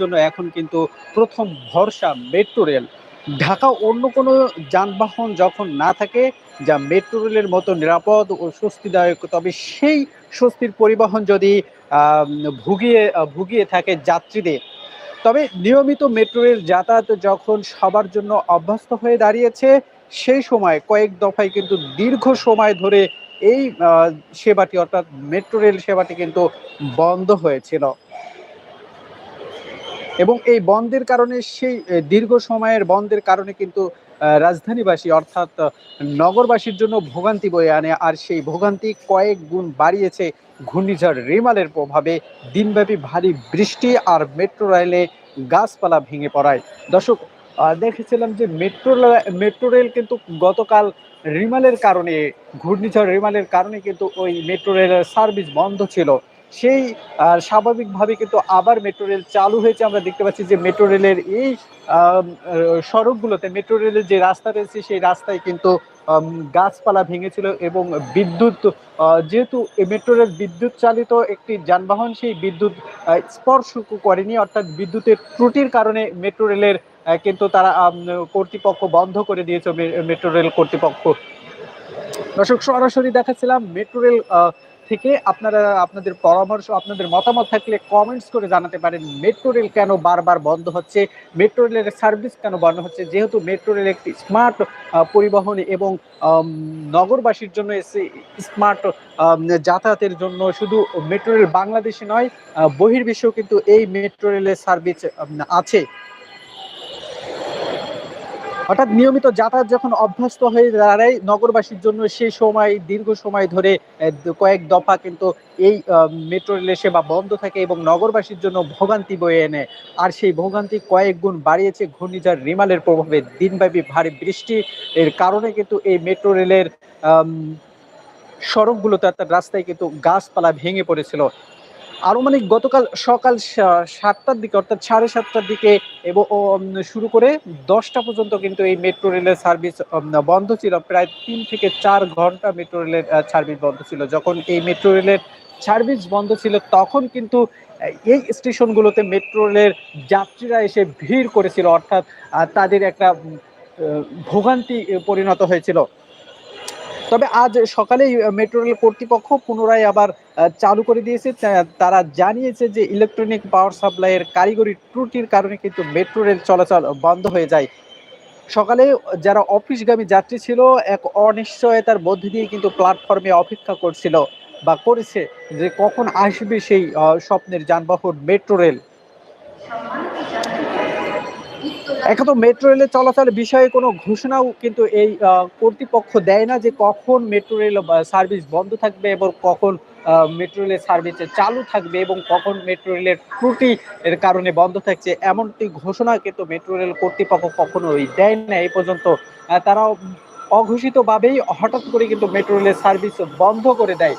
জন্য এখন কিন্তু প্রথম ভরসা মেট্রো রেল। ঢাকা অন্য কোনো যানবাহন যখন না থাকে, যা মেট্রো রেলের মতো নিরাপদ ও স্বস্তিদায়ক, তবে সেই স্বস্তির পরিবহন যদি ভুগিয়ে ভুগিয়ে থাকে যাত্রীদের। তবে নিয়মিত মেট্রো রেল যাতায়াত যখন সবার জন্য অভ্যস্ত হয়ে দাঁড়িয়েছে, সেই সময় কয়েক দফায় কিন্তু দীর্ঘ সময় ধরে এই সেবাটি, অর্থাৎ মেট্রো রেল সেবাটি কিন্তু বন্ধ হয়েছিল। এবং এই বন্ধের কারণে সেই দীর্ঘ সময়ের বন্ধের কারণে কিন্তু রাজধানীবাসী অর্থাৎ নগরবাসীর জন্য ভোগান্তি বয়ে আনে। আর সেই ভোগান্তি কয়েক গুণ বাড়িয়েছে ঘূর্ণিঝড় রিমালের প্রভাবে। দিনব্যাপী ভারী বৃষ্টি আর মেট্রো রেলে গাছপালা ভেঙে পড়ায়। দর্শক দেখেছিলাম যে মেট্রো মেট্রো রেল কিন্তু গতকাল রিমালের কারণে, ঘূর্ণিঝড় রিমালের কারণে কিন্তু ওই মেট্রো রেলের সার্ভিস বন্ধ ছিল। সেই স্বাভাবিকভাবে কিন্তু আবার মেট্রো রেল চালু হয়েছে। আমরা দেখতে পাচ্ছি যে মেট্রো রেলের এই সড়কগুলোতে মেট্রো রেলের যে রাস্তা রয়েছে, সেই রাস্তায় কিন্তু গাছপালা ভেঙেছিল এবং বিদ্যুৎ যেহেতু মেট্রো রেল বিদ্যুৎ চালিত একটি যানবাহন, সেই বিদ্যুৎ স্পর্শ করেনি, অর্থাৎ বিদ্যুতের ত্রুটির কারণে মেট্রো রেলের কিন্তু তারা কর্তৃপক্ষ বন্ধ করে দিয়েছে মেট্রো রেল কর্তৃপক্ষ। দর্শক, সরাসরি দেখাচ্ছিলাম মেট্রো রেল থেকে আপনারা আপনাদের পরামর্শ, আপনাদের মতামত থাকলে কমেন্টস করে জানাতে পারেন মেট্রো রেল কেন বারবার বন্ধ হচ্ছে মেট্রো রেলের সার্ভিস কেন বন্ধ হচ্ছে, যেহেতু মেট্রো রেল একটি স্মার্ট পরিবহন এবং নগরবাসীর জন্য এসে স্মার্ট যাতায়াতের জন্য শুধু মেট্রো রেল বাংলাদেশে নয় বহির্বিশ্বেও কিন্তু এই মেট্রো রেলের সার্ভিস আছে। অর্থাৎ নিয়মিত যাতায়াত যখন অভ্যস্ত হয়ে দাঁড়ায়, নগরবাসীর জন্য সেই সময়, দীর্ঘ সময় ধরে কয়েক দফা কিন্তু এই মেট্রো রেলের সেবা বন্ধ থাকে এবং নগরবাসীর জন্য ভোগান্তি বয়ে এনে। আর সেই ভোগান্তি কয়েক গুণ বাড়িয়েছে ঘূর্ণিঝড় রিমালের প্রভাবে। দিনব্যাপী ভারী বৃষ্টি, এর কারণে কিন্তু এই মেট্রো রেলের সড়কগুলোতে অর্থাৎ রাস্তায় কিন্তু গাছপালা ভেঙে পড়েছিল। আনুমানিক গতকাল সকাল সাতটার দিকে, অর্থাৎ সাড়ে সাতটার দিকে এবং শুরু করে দশটা পর্যন্ত কিন্তু এই মেট্রো রেলের সার্ভিস বন্ধ ছিল। প্রায় তিন থেকে চার ঘণ্টা মেট্রো রেলের সার্ভিস বন্ধ ছিল। যখন এই মেট্রো রেলের সার্ভিস বন্ধ ছিল, তখন কিন্তু এই স্টেশনগুলোতে মেট্রো রেলের যাত্রীরা এসে ভিড় করেছিল। অর্থাৎ তাদের একটা ভোগান্তি পরিণত হয়েছিল। তবে আজ সকালেই মেট্রো রেল কর্তৃপক্ষ পুনরায় আবার চালু করে দিয়েছে। তারা জানিয়েছে যে ইলেকট্রনিক পাওয়ার সাপ্লাইয়ের কারিগরি ত্রুটির কারণে কিন্তু মেট্রো রেল চলাচল বন্ধ হয়ে যায়। সকালে যারা অফিসগামী যাত্রী ছিল, এক অনিশ্চয়তার মধ্যে দিয়ে কিন্তু প্ল্যাটফর্মে অপেক্ষা করছিল বা করেছে যে কখন আসবে সেই স্বপ্নের যানবাহন মেট্রো রেল। এখন তো মেট্রো রেলের চলাচলের বিষয়ে কোনো ঘোষণাও কিন্তু এই কর্তৃপক্ষ দেয় না যে কখন মেট্রো রেল সার্ভিস বন্ধ থাকবে এবং কখন মেট্রো রেলের সার্ভিস চালু থাকবে এবং কখন মেট্রো রেলের ত্রুটি এর কারণে বন্ধ থাকছে। এমনটি ঘোষণা কিন্তু মেট্রো রেল কর্তৃপক্ষ কখনোই দেয় না এই পর্যন্ত। আহ, তারা অঘোষিতভাবেই হঠাৎ করে কিন্তু মেট্রো রেলের সার্ভিস বন্ধ করে দেয়।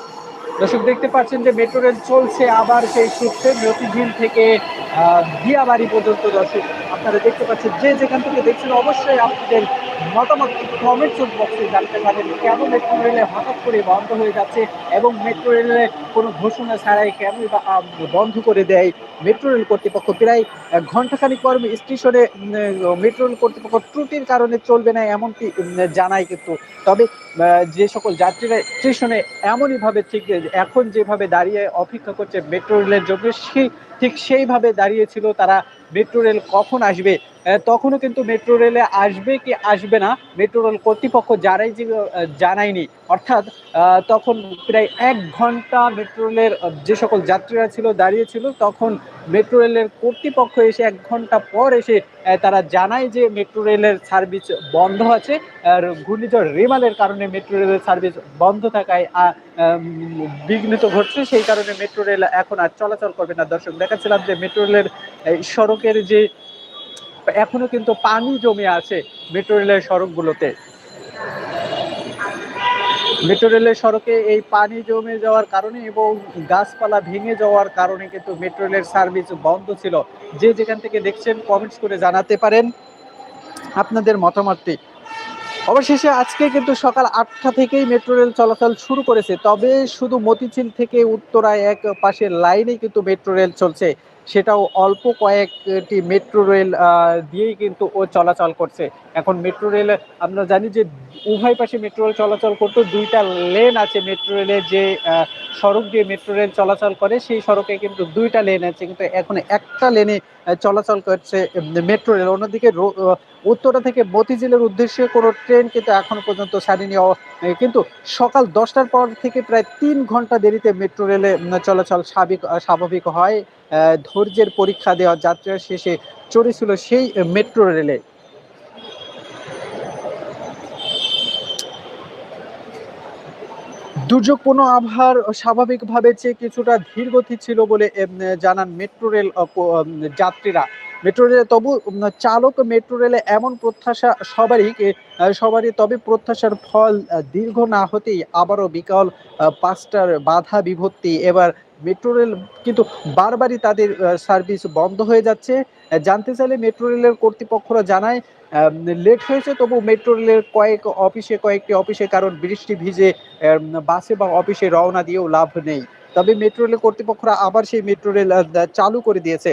দর্শক দেখতে পাচ্ছেন যে মেট্রো রেল চলছে আবার সেই সূত্রে মতিঝিল থেকে দিয়াবাড়ি পর্যন্ত দর্শক আপনারা দেখতে পাচ্ছেন যে যেখান থেকে দেখছেন, অবশ্যই আপনাদের মতামত কমেন্ট বক্সে জানতে পারেন কেন মেট্রো রেলে হঠাৎ করে বন্ধ হয়ে যাচ্ছে এবং মেট্রো রেলে কোনো ঘোষণা ছাড়াই কেনই বা বন্ধ করে দেয় মেট্রো রেল কর্তৃপক্ষ। প্রায় আহ, ঘন্টাখানিক পর স্টেশনে মেট্রো রেল কর্তৃপক্ষ ত্রুটির কারণে চলবে না এমনটি জানায় কিন্তু। তবে যে সকল যাত্রীরা স্টেশনে এমনইভাবে ঠিক এখন যেভাবে দাঁড়িয়ে অপেক্ষা করছে মেট্রো রেলের জন্য সেই ঠিক সেইভাবে দাঁড়িয়েছিল, তারা মেট্রো রেল কখন আসবে? তখনও কিন্তু মেট্রো রেলে আসবে কি আসবে না মেট্রো রেল কর্তৃপক্ষ যারাই যে জানায়নি। অর্থাৎ তখন প্রায় এক ঘণ্টা মেট্রো রেলের যে সকল যাত্রীরা ছিল দাঁড়িয়েছিল তখন মেট্রো রেলের কর্তৃপক্ষ এসে এক ঘণ্টা পর এসে তারা জানায় যে মেট্রো রেলের সার্ভিস বন্ধ আছে। আর ঘূর্ণিঝড় রেমালের কারণে মেট্রো রেলের সার্ভিস বন্ধ থাকায় বিঘ্নিত ঘটছে। সেই কারণে মেট্রো রেল এখন আর চলাচল করবে না। দর্শক, দেখাচ্ছিলাম যে মেট্রো রেলের সড়কের যে, এখনও কিন্তু পানি জমে আছে মেট্রো রেলের সড়কগুলোতে। মেট্রো রেলের সড়কে এই পানি জমে যাওয়ার কারণে এবং গাছপালা ভেঙে যাওয়ার কারণে কিন্তু মেট্রো রেলের সার্ভিস বন্ধ ছিল। যে যেখান থেকে দেখছেন কমেন্টস করে জানাতে পারেন আপনাদের মতামতটি। অবশেষে আজকে কিন্তু সকাল আটটা থেকেই মেট্রো রেল চলাচল শুরু করেছে। তবে শুধু মতিঝিল থেকে উত্তরায় এক পাশের লাইনেই কিন্তু মেট্রো রেল চলছে। সেটাও অল্প কয়েকটি মেট্রো রেল দিয়েই কিন্তু ও চলাচল করছে। এখন মেট্রো রেল আমরা জানি যে উভয় পাশে মেট্রো রেল চলাচল করতো, দুইটা লেন আছে মেট্রো রেলের যে সড়ক দিয়ে মেট্রো রেল চলাচল করে, সেই সড়কে কিন্তু দুইটা লেন আছে, কিন্তু এখন একটা লেনে চলাচল করছে মেট্রো রেল অন্যদিকে উত্তরা থেকে মতিঝিলের উদ্দেশ্যে কোনো ট্রেন কিন্তু এখনও পর্যন্ত ছাড়েনি। কিন্তু সকাল দশটার পর থেকে প্রায় তিন ঘণ্টা দেরিতে মেট্রো রেলে চলাচল স্বাভাবিক স্বাভাবিক হয়। ধৈর্যের পরীক্ষা দেওয়া যাত্রার শেষে চড়েছিল সেই মেট্রো রেলে দুর্যোগপূর্ণ আবহাওয়ার স্বাভাবিকভাবে চেয়ে কিছুটা ধীর গতি ছিল বলে জানান মেট্রো রেল যাত্রীরা। মেট্রো রেলে তবু চালক মেট্রো রেলে এমন প্রত্যাশা সবারই সবারই, তবে প্রত্যাশার ফল দীর্ঘ না হতেই আবারও বিকাল পাঁচটার বাধা বিভক্তি। এবার মেট্রো রেল কিন্তু বারবারই তাদের সার্ভিস বন্ধ হয়ে যাচ্ছে। জানতে চাইলে মেট্রো রেলের কর্তৃপক্ষরা জানায় লেট হয়েছে, তবু মেট্রো রেলের কয়েক অফিসে, কয়েকটি অফিসে কারণ বৃষ্টি ভিজে বাসে বা অফিসে রওনা দিয়েও লাভ নেই। তবে মেট্রো রেল কর্তৃপক্ষরা আবার সেই মেট্রো রেল চালু করে দিয়েছে।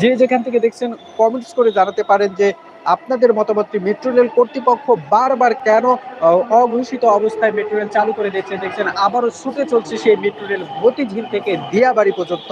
যে যেখান থেকে দেখছেন কমেন্টস করে জানাতে পারেন যে, আপনাদের মতামতটি মেট্রো রেল কর্তৃপক্ষ বারবার কেন অঘোষিত অবস্থায় মেট্রো রেল চালু করে দিচ্ছে দেখছেন, আবারও ছুটে চলছে সেই মেট্রো রেল মতিঝিল থেকে দিয়াবাড়ি পর্যন্ত।